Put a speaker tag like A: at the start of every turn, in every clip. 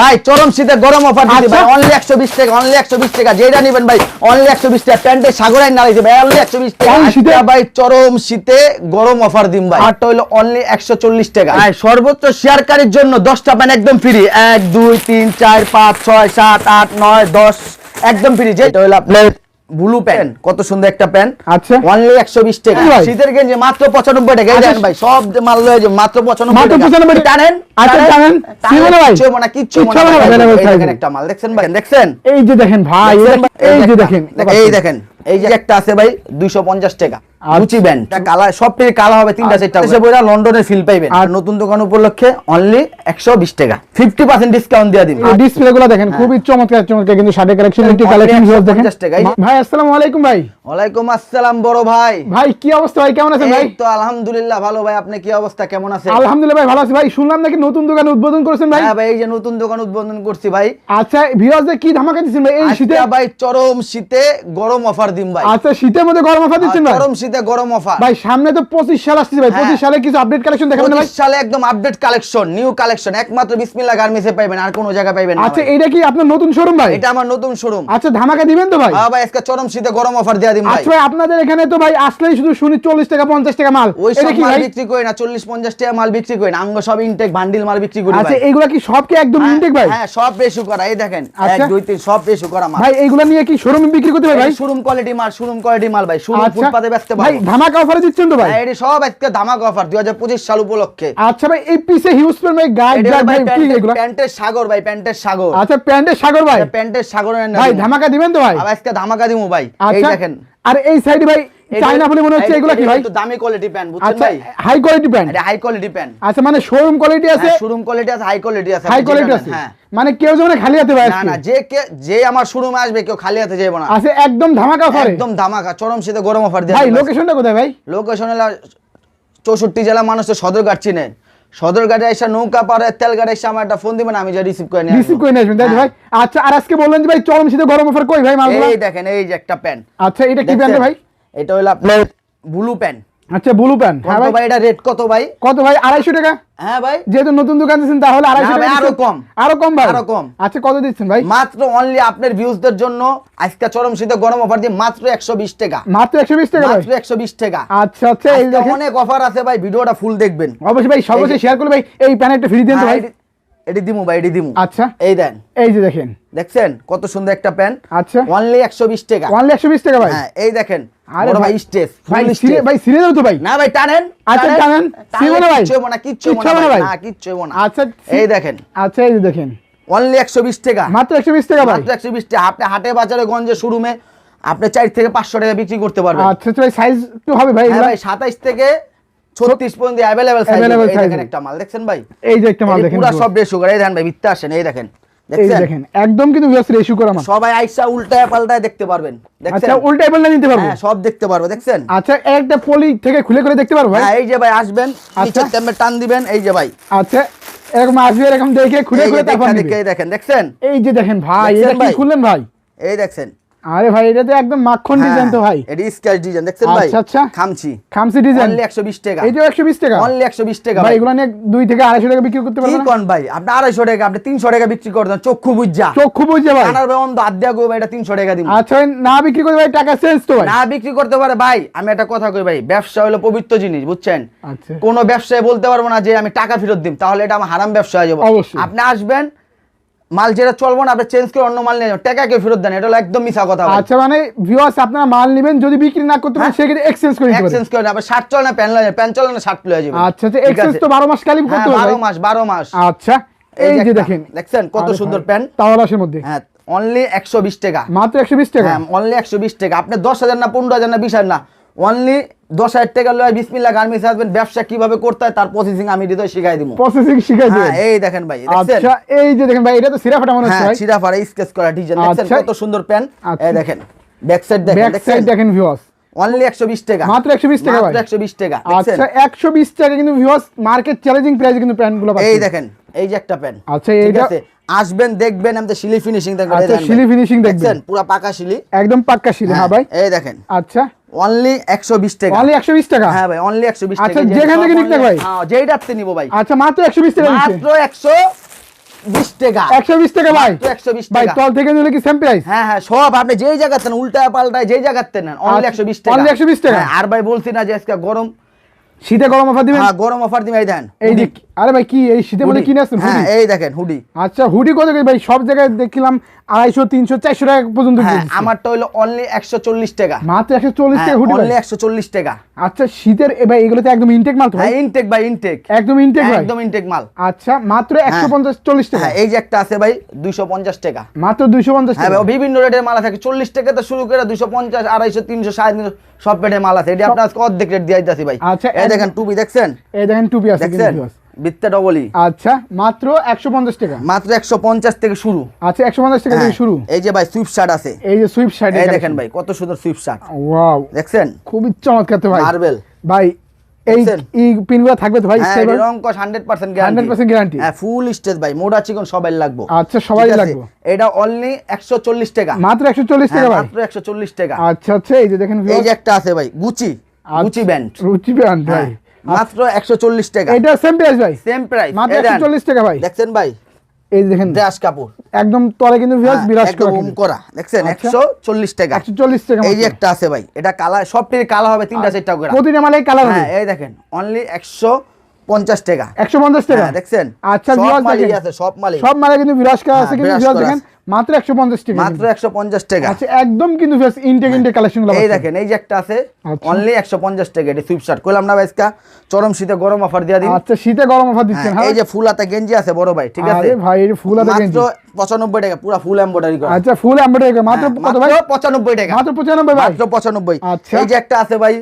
A: ভাই চরম শীতে গরম অফার দিচ্ছি ভাই অনলি 120 টাকা অনলি 120 টাকা যেটা নেবেন ভাই অনলি 120 টাকা প্যান্টে সাগরাই না লাগছে ভাই অনলি 120 টাকা শীতে ভাই চরম শীতে গরম অফার দিম ভাই
B: আর তো হলো অনলি 140 টাকা
A: ভাই সর্বোচ্চ শেয়ারকারীর জন্য 10টা প্যান একদম ফ্রি 1 2 3 4 5 6 7 8 9 10 একদম ফ্রি যেটা হলো আপনাদের ব্লু প্যান্ট কত সুন্দর একটা প্যান্ট আচ্ছা অনলি 120 টাকা শীতের গেঞ্জি মাত্র পঁচানব্বই টাকা এই আচ্ছা। ভাই সব মাল লয়ে মাত্র পঁচানব্বই
B: মাত্র টাকা টানেন আচ্ছা,
A: কিছু দেখেন একটা মাল দেখছেন ভাই দেখছেন
B: এই যে দেখেন ভাই
A: এই দেখেন এই দেখেন এই যে একটা আছে ভাই 250 টাকা আচ্ছা। ব্যান্ড হবে এসে বইরা ফিল আর নতুন দোকান উপলক্ষে অনলি 120 টাকা 50% ডিসকাউন্ট
B: দেখেন হ্যাঁ। খুবই চমৎকার চমৎকার কিন্তু কালেকশন একটি কালেকশন দেখেন 50 টাকা ভাই আসসালামু আলাইকুম ভাই
A: আসসালাম বড় ভাই
B: ভাই কি অবস্থা ভাই কেমন আছেন ভাই
A: তো আলহামদুলিল্লাহ ভালো ভাই আপনি কি অবস্থা কেমন আছেন
B: আলহামদুলিল্লাহ ভাই ভালো আছি ভাই শুনলাম নাকি নতুন দোকান উদ্বোধন করেছেন ভাই হ্যাঁ
A: ভাই এই যে নতুন দোকান উদ্বোধন করছি ভাই
B: আচ্ছা ভিউয়ার্সদের কি ধামাকা দিচ্ছেন ভাই
A: এই আচ্ছা শীতে ভাই চরম শীতে গরম অফার
B: আচ্ছা আপনাদের এখানে তো ভাই আসলেই শুধু শুনি টাকা টাকা মাল
A: বিক্রি করে না টাকা মাল বিক্রি করি সব ইনটেক মাল বিক্রি
B: আচ্ছা, এগুলা কি সবকে একদম ইনটেক হ্যাঁ, ভাই
A: হ্যাঁ সব রেশু করা এই দেখেন আচ্ছা। সব রেশু করা
B: ভাই নিয়ে কি শোরুম বিক্রি করতে ভাই
A: শোরুম কলে কোয়ালিটি মাল শোরুম কোয়ালিটি মাল ভাই শোরুম আচ্ছা। ফুটপাতে ব্যস্ত ভাই
B: ধামাক অফার দিচ্ছেন তো ভাই
A: হ্যাঁ, এটা সব আজকে ধামাক অফার 2025 সাল উপলক্ষে
B: আচ্ছা ভাই এই পিসে হিউজ পেন ভাই গাইড
A: গাইড ভাই কি এগুলো প্যান্টের সাগর ভাই প্যান্টের সাগর
B: আচ্ছা প্যান্টের সাগর ভাই প্যান্টের সাগর ভাই ধামাকা দিবেন তো ভাই
A: আজকে ধামাকা দিমু ভাই এই
B: আচ্ছা। দেখেন আর এই সাইড ভাই বলে মনে হচ্ছে এগুলো কি ভাই
A: দামি কোয়ালিটি প্যান্ট
B: বুঝছেন আচ্ছা, ভাই high quality pant
A: high quality pant
B: আচ্ছা মানে শোরুম কোয়ালিটি আছে
A: শোরুম হ্যাঁ, কোয়ালিটি আছে হাই কোয়ালিটি আছে
B: হাই কোয়ালিটি আছে হ্যাঁ। মানে কেউ খালি হাতে ভাই
A: না না যে যে আমার শোরুমে আসবে কেউ খালি হাতে যাবে না
B: আছে আচ্ছা, একদম ধামাকা অফার
A: একদম ধামাকা চরম শীতে গরম অফার দিয়ে ভাই
B: লোকেশনটা কোথায় ভাই
A: লোকেশন হলো চৌষট্টি জেলা মানুষ তো সদরঘাট সদর গাড়ি এসে নৌকা পারে গাড়ি এসে আমার একটা ফোন দিবেন আমি যা রিসিভ করে নিয়ে
B: রিসিভ করে নিয়ে আসবেন হ্যাঁ। ভাই আচ্ছা আর আজকে বললেন যে ভাই চরম শীতে গরম অফার কই ভাই
A: মালগুলো এই দেখেন এই যে একটা প্যান্ট
B: আচ্ছা এটা কি প্যান্ট ভাই
A: এটা হলো আপনার ব্লু প্যান
B: আচ্ছা ব্লু প্যান্ট
A: হ্যাঁ ভাই এটা রেট কত ভাই
B: কত ভাই আড়াইশো টাকা হ্যাঁ ভাই যেহেতু নতুন দোকান দিছেন তাহলে 250 টাকা আরো কম আরো কম ভাই আরো কম আচ্ছা কত দিচ্ছেন ভাই
A: মাত্র অনলি আপনার ভিউজদের জন্য আজকে চরম শীতে গরম অফার দিয়ে মাত্র একশো বিশ টাকা
B: মাত্র একশো বিশ টাকা মাত্র একশো বিশ টাকা আচ্ছা আচ্ছা
A: অনেক অফার আছে ভাই ভিডিওটা ফুল দেখবেন
B: অবশ্যই ভাই সর্বশেষ শেয়ার করুন ভাই এই একটা ফ্রি দেন ভাই
A: এটি দিমু এটি দিমু আচ্ছা এই দেন এই যে দেখেন দেখছেন কত সুন্দর একটা প্যান্ট আচ্ছা অনলি 120 টাকা
B: অনলি টাকা ভাই হ্যাঁ
A: এই দেখেন কিচ্ছু না আচ্ছা এই দেখেন আচ্ছা টাকা
B: মাত্র টাকা ভাই
A: টাকা আপনি হাটে বাজারে গঞ্জে শোরুমে আপনি চার থেকে পাঁচশো টাকা বিক্রি করতে পারবেন
B: আচ্ছা, আচ্ছা ভাই সাইজ হবে ভাই
A: হ্যাঁ ভাই থেকে 36 পর্যন্ত अवेलेबल সাইজ এই দেখেন একটা মাল দেখছেন ভাই
B: এই যে একটা মাল দেখেন
A: পুরো সব রেশু করে এই দেখেন ভাই আসেন এই দেখেন
B: দেখেন একদম কিন্তু রেশু করা মাল
A: সবাই আইসা উল্টায় পাল্টায় দেখতে পারবেন
B: দেখছেন আচ্ছা উল্টায় পাল্টায় নিতে পারবো হ্যাঁ
A: সব দেখতে পারবো দেখছেন
B: আচ্ছা একটা পলি থেকে খুলে করে দেখতে পারবো ভাই
A: হ্যাঁ, এই যে ভাই আসবেন আচ্ছা। নিচের টেমে টান দিবেন এই যে ভাই
B: আচ্ছা এরকম আসবে এরকম দেখে খুলে খুলে তারপর দেখেন দেখছেন এই যে দেখেন ভাই এটা কি খুললেন ভাই এই দেখছেন আরে ভাই এটা তো একদম মাখন ডিজাইন হ্যাঁ, তো ভাই
A: এটা স্কেচ ডিজাইন দেখছেন ভাই আচ্ছা আচ্ছা খামচি খামচি ডিজাইন অনলি 120 টাকা
B: এটাও 120 টাকা
A: অনলি 120 টাকা
B: ভাই এগুলো নিয়ে 2 থেকে 250 টাকা বিক্রি করতে পারবেন কি কোন
A: ভাই আপনি 250 টাকা আপনি 300 টাকা বিক্রি করতেন চক্ষু বুঝা
B: চক্ষু বুঝা ভাই
A: আনার আচ্ছা, ভাই আদ্যা গো ভাই এটা 300 টাকা দিন
B: আচ্ছা না বিক্রি করতে ভাই টাকা সেন্স তো ভাই
A: না বিক্রি করতে পারে ভাই আমি একটা কথা কই ভাই ব্যবসা হলো পবিত্র জিনিস বুঝছেন আচ্ছা কোনো ব্যবসায় বলতে পারবো না যে আমি টাকা ফেরত দিম তাহলে এটা আমার হারাম ব্যবসা হয়ে যাবে আপনি আসবেন মাল যেটা চলবো না আপনি চেঞ্জ করে অন্য মাল নিয়ে টাকা কেউ ফেরত দেন এটা হলো একদম মিছা কথা
B: আচ্ছা মানে ভিউয়ার্স আপনারা মাল নেবেন যদি বিক্রি না করতে পারেন হ্যাঁ। সেক্ষেত্রে এক্সচেঞ্জ করে নিতে
A: এক্সচেঞ্জ করে আপনি শার্ট চলে না প্যান্ট লাগে প্যান্ট চলে না শার্ট লয়ে যাবেন
B: আচ্ছা আচ্ছা এক্সচেঞ্জ তো 12 মাস কালিম
A: করতে হ্যাঁ, হবে 12 মাস 12 মাস আচ্ছা এই যে দেখেন দেখছেন কত সুন্দর প্যান্ট তাওলাশের মধ্যে হ্যাঁ অনলি 120 টাকা
B: মাত্র 120 টাকা হ্যাঁ
A: অনলি 120 টাকা আপনি 10000 না 15000 না 20000 না অনলি দশ হাজার টাকা লয় বিসমিল্লা গার্মেন্টস আসবেন ব্যবসা কিভাবে করতে হয় তার প্রসেসিং আমি হৃদয় শিখাই
B: দিব প্রসেসিং শিখাই
A: হ্যাঁ, দিব এই দেখেন ভাই
B: আচ্ছা এই যে দেখেন ভাই এটা তো সিরাফাটা মনে হচ্ছে হ্যাঁ,
A: ভাই সিরাফাটা স্কেচ করা ডিজাইন দেখেন আচ্ছা। কত সুন্দর প্যান আচ্ছা। এই দেখেন ব্যাক সাইড দেখেন
B: ব্যাক সাইড দেখেন ভিউয়ার্স
A: অনলি একশো বিশ টাকা
B: মাত্র একশো বিশ টাকা মাত্র একশো বিশ টাকা আচ্ছা একশো বিশ টাকা কিন্তু ভিউয়ার্স মার্কেট চ্যালেঞ্জিং প্রাইস কিন্তু প্যান্টগুলো পাচ্ছেন
A: এই দেখেন এই যে একটা প্যান আচ্ছা এই এইটা আসবেন দেখবেন আমি তো শিলি ফিনিশিং দেখবেন
B: আচ্ছা শিলি ফিনিশিং
A: দেখবেন পুরো পাকা শিলি
B: একদম পাকা শিলি হ্যাঁ, হ্যাঁ ভাই এই দেখেন আচ্ছা
A: অনলি 120 টাকা
B: অনলি 120 টাকা
A: হ্যাঁ ভাই অনলি 120 টাকা
B: আচ্ছা যেখান থেকে নিতে ভাই
A: হ্যাঁ যেই নিব ভাই
B: আচ্ছা মাত্র 120 টাকা
A: মাত্র 100 হ্যাঁ, হ্যাঁ সব আপনি যেই জায়গাতে উল্টা পাল্টায় যেই জায়গাতে নেন অনলি আচ্ছা, বিশ টাকা টাকা হ্যাঁ, আর ভাই বলছি না যে আজকে গরম
B: শীতে গরম অফার দিবেন
A: হ্যাঁ গরম অফার দিবেন এই দেন
B: এই দিক আরে ভাই কি এই শীতে মধ্যে কিনে আসছেন
A: হ্যাঁ এই দেখেন হুডি
B: আচ্ছা হুডি কত ভাই সব জায়গায় দেখলাম আড়াইশো তিনশো চারশো টাকা পর্যন্ত
A: হ্যাঁ, একশো চল্লিশ টাকা মাত্র একশো চল্লিশ হ্যাঁ, টাকা
B: আচ্ছা, শীতের হ্যাঁ, আচ্ছা, মাত্র একশো পঞ্চাশ চল্লিশ টাকা
A: এই যে একটা আছে ভাই দুইশো পঞ্চাশ টাকা
B: মাত্র দুইশো পঞ্চাশ
A: বিভিন্ন রেটের মাল থাকে চল্লিশ টাকা তো শুরু করে দুশো পঞ্চাশ আড়াইশো তিনশো সাড়ে তিনশো সব রেটের মাল আছে এটা আপনার অর্ধেক রেট দিয়ে ভাই আচ্ছা, দেখেন টুপি দেখছেন
B: টুপি আছে দেখছেন
A: বৃত্তা ডবল ই
B: আচ্ছা মাত্র 150 টাকা
A: মাত্র 150 থেকে শুরু
B: আচ্ছা 150 টাকা থেকে হ্যাঁ। শুরু
A: এই যে ভাই সুইফট শার্ট আছে
B: এই যে সুইফট শার্ট
A: এই দেখেন ভাই কত সুন্দর সুইফট শার্ট ওয়াও দেখছেন
B: খুবই চমৎকার তো ভাই মার্বেল ভাই এই এই পিনগুলো থাকবে তো ভাই
A: সেভার হ্যাঁ, রং 100%
B: গ্যারান্টি 100% গ্যারান্টি
A: হ্যাঁ ফুল স্টেজ ভাই মোডা চিকন সবাই লাগবে
B: আচ্ছা সবাই লাগবে
A: এটা অনলি 140 টাকা
B: মাত্র 140 টাকা হ্যাঁ, ভাই মাত্র
A: 140 টাকা
B: আচ্ছা আচ্ছা এই যে দেখেন
A: এই যে একটা আছে ভাই Gucci Gucci band
B: Gucci band ভাই
A: মাত্র 140 টাকা
B: এটা সেম প্রাইস ভাই সেম প্রাইস মাত্র 140 টাকা ভাই দেখছেন ভাই এই দেখেন ড্যাশ কাপড় একদম তলে কিন্তু ভিউয়ার্স হ্যাঁ, বিরাজ
A: করা কিন্তু করা দেখছেন 140 আচ্ছা। টাকা
B: 140 টাকা
A: এই যে একটা আছে ভাই এটা কালার সবটির কালার হবে তিনটা চারটা করে
B: প্রতিটা মালে কালার হ্যাঁ,
A: হবে এই দেখেন অনলি 100 পঞ্চাশ টাকা
B: একশো পঞ্চাশ টাকা হ্যাঁ, দেখছেন আচ্ছা সব মালে সব কিন্তু বিরাজ আছে হ্যাঁ, দেখেন মাত্র টাকা
A: মাত্র টাকা
B: আচ্ছা, একদম কিন্তু কালেকশন
A: এই দেখেন এই যে একটা আছে অনলি আচ্ছা। টাকা কইলাম না ভাইসকা চরম শীতে গরম অফার দিয়া দিন
B: আচ্ছা শীতে গরম অফার দিচ্ছেন
A: হ্যাঁ, এই যে ফুল হাতা গেঞ্জি আছে বড় ভাই ঠিক আছে
B: ভাই ফুল হাতা গেঞ্জি
A: টাকা পুরো ফুল এমব্রয়ডারি করা
B: আচ্ছা ফুল এমব্রয়ডারি করা মাত্র
A: কত ভাই পঁচানব্বই টাকা মাত্র পঁচানব্বই মাত্র আচ্ছা এই যে একটা আছে ভাই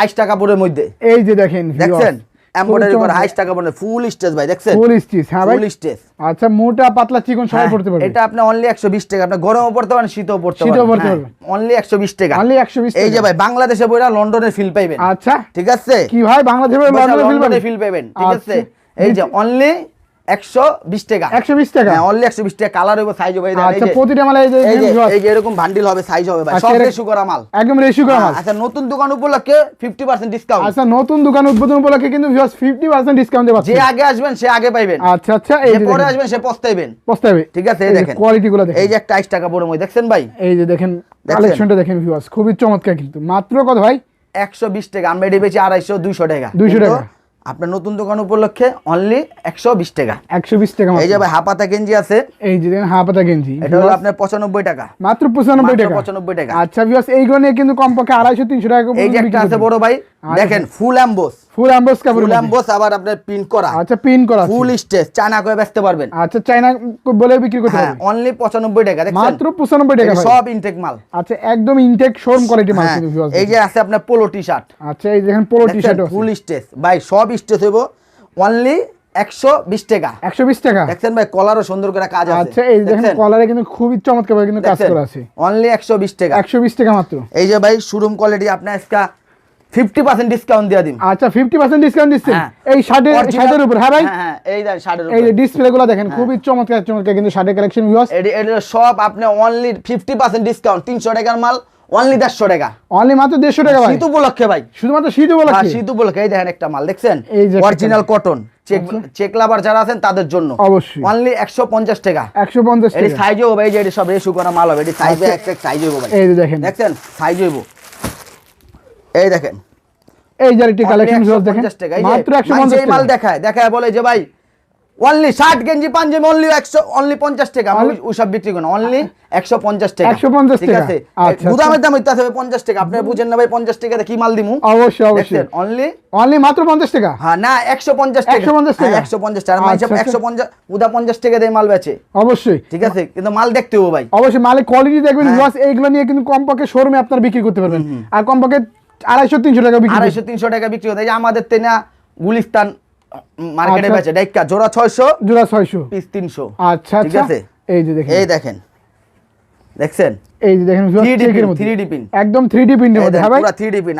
A: আইস টাকা পরের মধ্যে এই যে দেখেন দেখছেন এমব্রয়ডারি করা 28 টাকা পড়বে ফুল স্টেজ ভাই দেখছেন ফুল স্টেজ হ্যাঁ ভাই ফুল স্টেজ
B: আচ্ছা মোটা পাতলা চিকন সবাই হ্যাঁ, পড়তে
A: পারবে এটা আপনি অনলি 120 টাকা আপনি গরমও পড়তে পারেন শীতও পড়তে
B: পারেন শীতও পড়তে হ্যাঁ, পারবেন
A: অনলি 120 টাকা অনলি 120 এই যে ভাই বাংলাদেশে বইরা লন্ডনের ফিল পাবেন আচ্ছা ঠিক আছে কি ভাই বাংলাদেশে লন্ডনের ফিল পাবেন ঠিক আচ্ছা। আছে এই যে অনলি টাকা টাকা উপলক্ষে
B: ডিসকাউন্ট
A: আচ্ছা, আগে আসবেন সে আগে আচ্ছা আচ্ছা পরে সে ঠিক আছে গুলো এই যে টাকা দেখছেন ভাই
B: এই যে দেখেন দেখেন খুবই চমৎকার কিন্তু মাত্র কত ভাই
A: একশো বিশ টাকা আমরা এটা পেয়েছি আড়াইশো দুইশো টাকা দুইশো টাকা আপনার নতুন দোকান উপলক্ষে অনলি একশো বিশ টাকা একশো বিশ টাকা এই যে ভাই হাপাতা গেঞ্জি আছে
B: এই যে হাপাতা গেঞ্জি
A: এটা হলো আপনার পঁচানব্বই টাকা
B: মাত্র পঁচানব্বই টাকা পঁচানব্বই টাকা আচ্ছা বিয়াস এইগুলো নিয়ে কিন্তু কমপক্ষে আড়াইশো তিনশো টাকা
A: এই যে একটা আছে বড় ভাই আচ্ছা। দেখেন ফুল অ্যাম্বোস ফুল অ্যাম্বোস ফুল আবার আপনার করা আচ্ছা করা ফুল স্টেজ চায়না করে বেচতে পারবেন
B: আচ্ছা চায়না বলে বিক্রি করতে
A: হ্যাঁ, পারবেন অনলি 95 টাকা
B: দেখেন মাত্র 95 টাকা
A: সব ইনটেক মাল
B: আচ্ছা একদম ইনটেক শোরুম কোয়ালিটি মাল
A: এই যে আছে আপনার পোলো টি-শার্ট
B: আচ্ছা এই দেখেন পোলো টি-শার্ট
A: ফুল স্টেজ ভাই সব স্টেজ হইব অনলি একশো বিশ টাকা একশো বিশ টাকা দেখছেন ভাই কলারও সুন্দর করে কাজ আছে
B: আচ্ছা এই দেখেন কলারে কিন্তু খুবই চমৎকার কিন্তু কাজ করা আছে
A: অনলি একশো বিশ টাকা
B: একশো বিশ টাকা মাত্র
A: এই যে ভাই শোরুম কোয়ালিটি আপনার 50% ডিসকাউন্ট দিয়া দিম
B: আচ্ছা 50% ডিসকাউন্ট হ্যাঁ। এই উপর হ্যাঁ ভাই হ্যাঁ,
A: হ্যাঁ এই উপর
B: এই ডিসপ্লেগুলো দেখেন হ্যাঁ। খুবই চমৎকার চমৎকার কিন্তু কালেকশন ভিউয়ার্স
A: সব আপনি অনলি 50% ডিসকাউন্ট 300 টাকার মাল অনলি টাকা
B: অনলি মাত্র টাকা ভাই
A: শীত উপলক্ষে ভাই
B: শুধুমাত্র শীত উপলক্ষে
A: হ্যাঁ শীত উপলক্ষে এই দেখেন একটা মাল দেখছেন original cotton check check lover যারা আছেন তাদের জন্য অবশ্যই অনলি 150 টাকা 150 টাকা এই সাইজ হবে এই যে সব রেশু করা মাল হবে আচ্ছা। এক সাইজ হবে ভাই এই দেখেন দেখছেন সাইজ হবে এই দেখেন এই যার একটি কালেকশন দেখেন মাত্র 150 টাকা মাল দেখায় দেখায় বলে যে ভাই অনলি 60 গেঞ্জি পাঞ্জাবি অনলি 100 অনলি 50 টাকা আমি সব বিক্রি করি অনলি 150 টাকা 150 টাকা ঠিক আছে আচ্ছা, আচ্ছা। গুদামের দাম হইতে হবে পঞ্চাশ টাকা আপনি বুঝেন না ভাই 50 টাকা কি মাল দিমু অবশ্যই অবশ্যই অনলি অনলি মাত্র 50 টাকা হ্যাঁ না 150 টাকা 150 টাকা 150 হ্যাঁ, টাকা মানে 150 গুদা 50 টাকা দিয়ে মাল বেচে অবশ্যই ঠিক আছে কিন্তু মাল দেখতে হবে ভাই অবশ্যই মালের কোয়ালিটি দেখবেন হ্যাঁ। এইগুলা নিয়ে কিন্তু কমপক্ষে শোরুমে আপনার বিক্রি করতে পারবেন আর কমপক্ষে আড়াইশো তিনশো টাকা আড়াইশো তিনশো টাকা বিক্রি হতো আমাদের তেনা গুলিস্তান মার্কেটে আচ্ছা। বেচে ডাইকা জোড়া ছয়শো জোড়া ছয়শো পিস তিনশো আচ্ছা ঠিক আচ্ছা। আছে এই যে দেখেন এই দেখেন দেখছেন এই যে দেখেন 3D পিন একদম 3D পিন মধ্যে হ্যাঁ ভাই পুরো পিন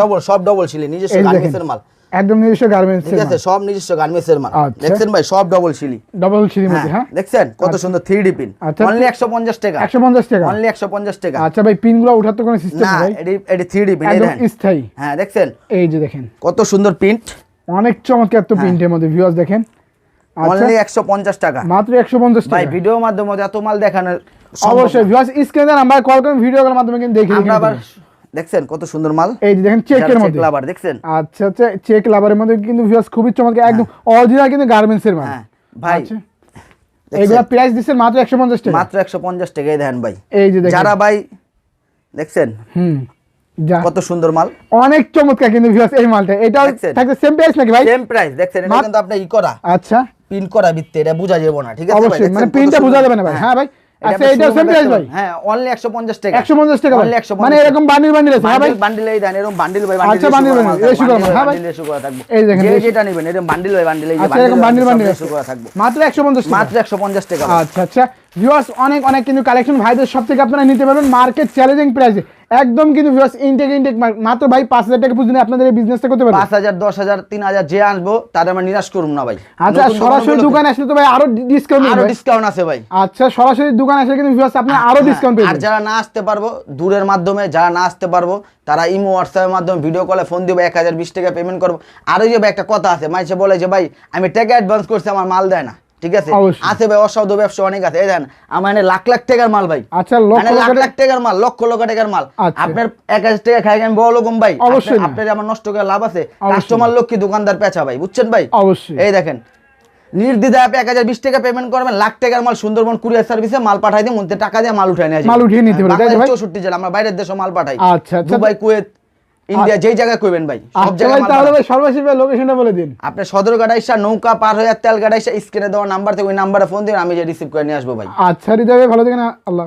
A: ডবল আচ্ছা। সব ডবল ছিল নিজস্ব মাল একদম নিজস্ব গার্মেন্টস ঠিক আছে সব নিজস্ব গার্মেন্টস এর মাল দেখছেন আচ্ছা। ভাই সব সিলি সিলি মধ্যে হ্যাঁ, হ্যাঁ দেখছেন কত আচ্ছা। সুন্দর পিন অনলি 150 টাকা 150 টাকা অনলি 150 টাকা আচ্ছা ভাই পিন গুলো ওঠাতে কোনো সিস্টেম নাই এডি এডি পিন স্থায়ী হ্যাঁ দেখছেন এই যে দেখেন কত সুন্দর প্রিন্ট অনেক চমৎকার তো প্রিন্টের হ্যাঁ। মধ্যে ভিউয়ার্স দেখেন অনলি আচ্ছা। 150 টাকা মাত্র 150 টাকা ভাই ভিডিওর মাধ্যমে এত মাল দেখানোর অবশ্যই ভিউয়ার্স স্ক্রিনে আমরা কল করুন ভিডিও মাধ্যমে কিন্তু দেখে আমরা আবার দেখছেন কত সুন্দর মাল এই যে দেখেন চেকের মধ্যে লাভার দেখছেন আচ্ছা আচ্ছা চেক লাভারের মধ্যে কিন্তু ভিউয়ার্স খুবই চমৎকার একদম অরিজিনাল হ্যাঁ। কিন্তু গার্মেন্টস এর মাল হ্যাঁ, ভাই আচ্ছা। এইগুলা প্রাইস দিচ্ছেন মাত্র 150 টাকা মাত্র 150 টাকায় দেখেন ভাই এই যে দেখেন যারা ভাই দেখছেন হুম কত সুন্দর মাল অনেক চমৎকার কিন্তু ভিউয়ার্স এই মালটা এটা থাকে সেম প্রাইস নাকি ভাই সেম প্রাইস দেখছেন এটা কিন্তু আপনি ই করা আচ্ছা পিন করা ভিত্তি এটা বোঝা যাবে না ঠিক আছে ভাই মানে পিনটা বোঝা যাবে না ভাই হ্যাঁ, হ্যাঁ ভাই আচ্ছা, হ্যাঁ অনলি 150 টাকা টাকা অনলি 150 মানে এরকম হ্যাঁ এরকম বান্ডিল ভাই বান্ডিল আচ্ছা, হ্যাঁ এরকম বান্ডিল বান্ডিল এই আচ্ছা, থাকবে মাত্র একশো পঞ্চাশ মাত্র 150 টাকা আচ্ছা আচ্ছা ভিওয়ার্স অনেক অনেক কিন্তু কালেকশন ভাইদের সব থেকে আপনারা নিতে পারবেন মার্কেট চ্যালেঞ্জিং প্রাইসে একদম কিন্তু ভিওয়ার্স ইনটেক ইনটেক মাত্র ভাই পাঁচ হাজার টাকা পর্যন্ত আপনাদের এই বিজনেসটা করতে পারবেন পাঁচ হাজার দশ হাজার তিন হাজার যে আসবো তাদের আমরা নিরাশ করুন না ভাই আচ্ছা সরাসরি দোকান আসলে তো ভাই আরো ডিসকাউন্ট আরো ডিসকাউন্ট আছে ভাই আচ্ছা সরাসরি দোকান আসলে কিন্তু ভিওয়ার্স আপনি আরো ডিসকাউন্ট হ্যাঁ, পাবেন আর যারা না আসতে পারবো দূরের মাধ্যমে যারা না আসতে পারবো তারা ইমো হোয়াটসঅ্যাপের মাধ্যমে ভিডিও কলে ফোন দিব এক হাজার বিশ টাকা পেমেন্ট করবো আরো যে ভাই একটা কথা আছে মাইসে বলে যে ভাই আমি টাকা অ্যাডভান্স করছি আমার মাল দেয় না ঠিক আছে আছে ভাই অসাধু ব্যবসা অনেক আছে এই দেন আমার এনে লাখ লাখ টাকার মাল ভাই আচ্ছা লাখ লাখ টাকার মাল লক্ষ লক্ষ টাকার মাল আচ্ছা। আপনার একাশ টাকা খাই আমি বড় লোকম ভাই আপনার আমার নষ্ট করে লাভ আছে কাস্টমার লক্ষ্মী দোকানদার পেঁচা ভাই বুঝছেন ভাই অবশ্যই এই দেখেন নির্দ্বিধায় আপনি এক হাজার বিশ টাকা পেমেন্ট করবেন লাখ টাকার মাল সুন্দরবন কুরিয়ার সার্ভিসে মাল পাঠাই দিয়ে মধ্যে টাকা দিয়ে মাল উঠায় নিয়ে মাল উঠিয়ে নিতে পারবেন চৌষট্টি জেলা আমরা বাইরের দেশে মাল পাঠাই আচ্ছা, আচ্ছা। দুবাই কুয়েত ইন্ডিয়া যেই জায়গায় কইবেন ভাই সব জায়গায় তাহলে ভাই সর্বশেষ লোকেশনটা বলে দিন আপনি সদর গাড়াইশা নৌকা পার হয়ে তেল গাড়াইশা স্ক্রিনে দেওয়া নাম্বার থেকে ওই নাম্বারে ফোন দিন আমি যে রিসিভ করে নিয়ে আসবো ভাই আচ্ছা ভালো থাকেন আল্লাহ